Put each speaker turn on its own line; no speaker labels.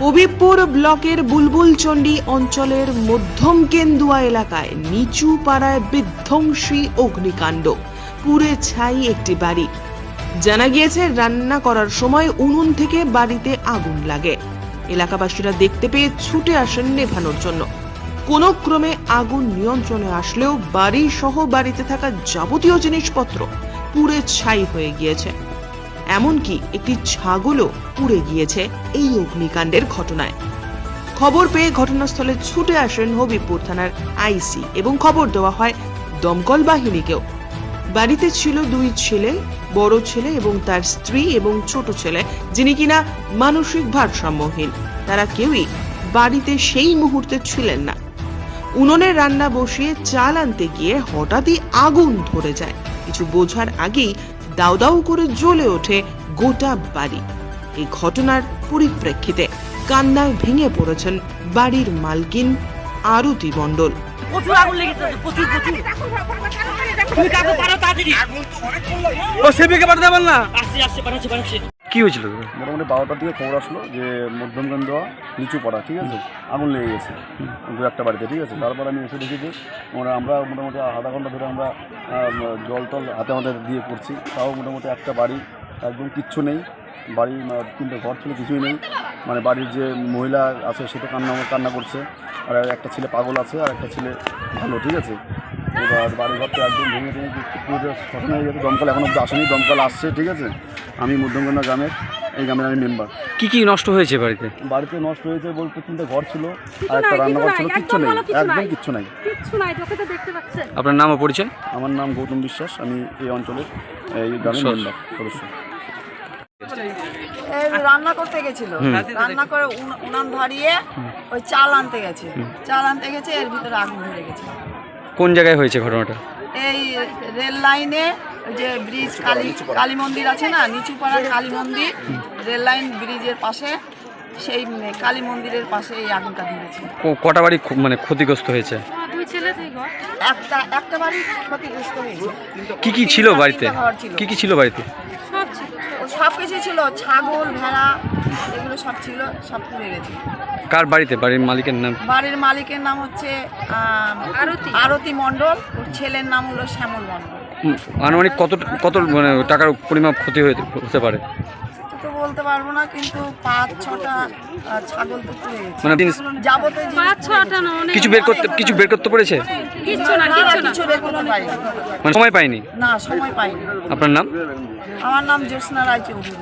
হবিবপুর ব্লকের বুলবুলচন্ডী অঞ্চলের মধ্যম কেন্দুয়া এলাকায় নিচু পাড়ায় বিধ্বংসী অগ্নিকাণ্ড। পুড়ে ছাই একটি বাড়ি। জানা গিয়েছে, রান্না করার সময় উনুন থেকে বাড়িতে আগুন লাগে। এলাকাবাসীরা দেখতে পেয়ে ছুটে আসেন নেভানোর জন্য। কোনো ক্রমে আগুন নিয়ন্ত্রণে আসলেও বাড়ি সহ বাড়িতে থাকা যাবতীয় জিনিসপত্র পুড়ে ছাই হয়ে গিয়েছে। এমনকি একটি ছাগলও পুড়ে গিয়েছে এই অগ্নিকাণ্ডের ঘটনায়। খবর পেয়ে ঘটনাস্থলে ছুটে আসেন হবিবপুর থানার আইসি এবং খবর দেওয়া হয় দমকল বাহিনীকেও। বাড়িতে ছিল দুই ছেলে, বড় ছেলে এবং তার স্ত্রী এবং ছোট ছেলে, যিনি কিনা মানসিক ভারসাম্যহীন। তারা কেউই বাড়িতে সেই মুহূর্তে ছিলেন না। উনুনে রান্না বসিয়ে চাল আনতে গিয়ে হঠাৎই আগুন ধরে যায়। কিছু বোঝার আগেই দাউ দাউ করে জ্বলে ওঠে গোটা বাড়ি। এই ঘটনার পরিপ্রেক্ষিতে কান্নায় ভেঙে পড়েছেন বাড়ির মালকিন আরতি মণ্ডল।
প্রচুর আগুন লেগেছে প্রচুর প্রচুর। তুমি কাকে পারো তাড়াতাড়ি
ও সেবিকে পাঠাতে পারল না?
আসছে আসছে বানাচ্ছে বানাচ্ছে
কি হয়েছিল
মোটামুটি বারোটার দিকে খবর আসলো যে মধ্যমগঞ্জ দেওয়া নিচু পাড়া ঠিক আছে? আগুন লেগে গেছে। দু একটা বাড়িতে ঠিক আছে? তারপর আমি এসে দেখি যে মানে আমরা মোটামুটি আধা ঘণ্টা ধরে আমরা জল টল হাতে আমাদের দিয়ে করছি। তাও মোটামুটি একটা বাড়ি একদম কিচ্ছু নেই। বাড়ি তিনটে ঘর ছিল কিছুই নেই। মানে বাড়ির যে মহিলা আছে সে তো কান্না কান্না করছে। আর একটা ছেলে পাগল আছে আর একটা ছেলে ভালো ঠিক আছে? এবার বাড়ি ঘরটা একদম ভেঙে ভেঙে পুরো ঘটনা হয়ে গেছে। দমকল এখনও অব্দি আসেনি দমকল আসছে ঠিক আছে? আমি মধ্যমগঞ্জা গ্রামের এই গ্রামের আমি মেম্বার
কি কি নষ্ট হয়েছে বাড়িতে?
বাড়িতে নষ্ট হয়েছে বলতে তিনটে ঘর ছিল আর একটা রান্নাঘর ছিল কিচ্ছু নেই একদম কিচ্ছু নাই।
তো
আপনার নাম ও পরিচয়?
আমার নাম গৌতম বিশ্বাস আমি এই অঞ্চলের এই গ্রামের মেম্বার সদস্য।
রান্না করতে গেছিল। রান্না করে উনান ধরিয়ে ওই চাল আনতে গেছে। চাল আনতে গেছে এর ভিতরে আগুন ধরে গেছে।
কোন জায়গায় হয়েছে ঘটনাটা?
এই রেল লাইনে ওই যে ব্রিজ কালী কালী মন্দির আছে না? নিচু পাড়ার কালী মন্দির। রেল লাইন ব্রিজের পাশে সেই কালী মন্দিরের পাশে এই আগুনটা ধরেছে।
কটা বাড়ি খুব মানে ক্ষতিগ্রস্ত হয়েছে?
একটা একটা বাড়ি ক্ষতিগ্রস্ত হয়েছে।
কি কি ছিল বাড়িতে? কি কি ছিল বাড়িতে?
সব
কিছু ছিল ছাগল ভেড়া এগুলো সব ছিল সব পুড়ে গেছে।
কার বাড়িতে? বাড়ির মালিকের নাম?
বাড়ির মালিকের নাম হচ্ছে
আরতি।
আরতি মণ্ডল ওর ছেলের নাম হলো শ্যামল মণ্ডল।
আনুমানিক কত কত মানে টাকার পরিমাপ ক্ষতি হয়ে হতে পারে?
বলতে পারব না কিন্তু পাঁচ ছটা ছাগল তো
মানে
যাবতীয়
পাঁচ ছটা না অনেক
কিছু বের করতে কিছু বের করতে পেরেছে
কিছু না
কিছু বের করতে পারিনি।
মানে সময় পাইনি?
না সময় পাইনি।
আপনার নাম?
আমার নাম জ্যোৎস্না রায়চৌধুরী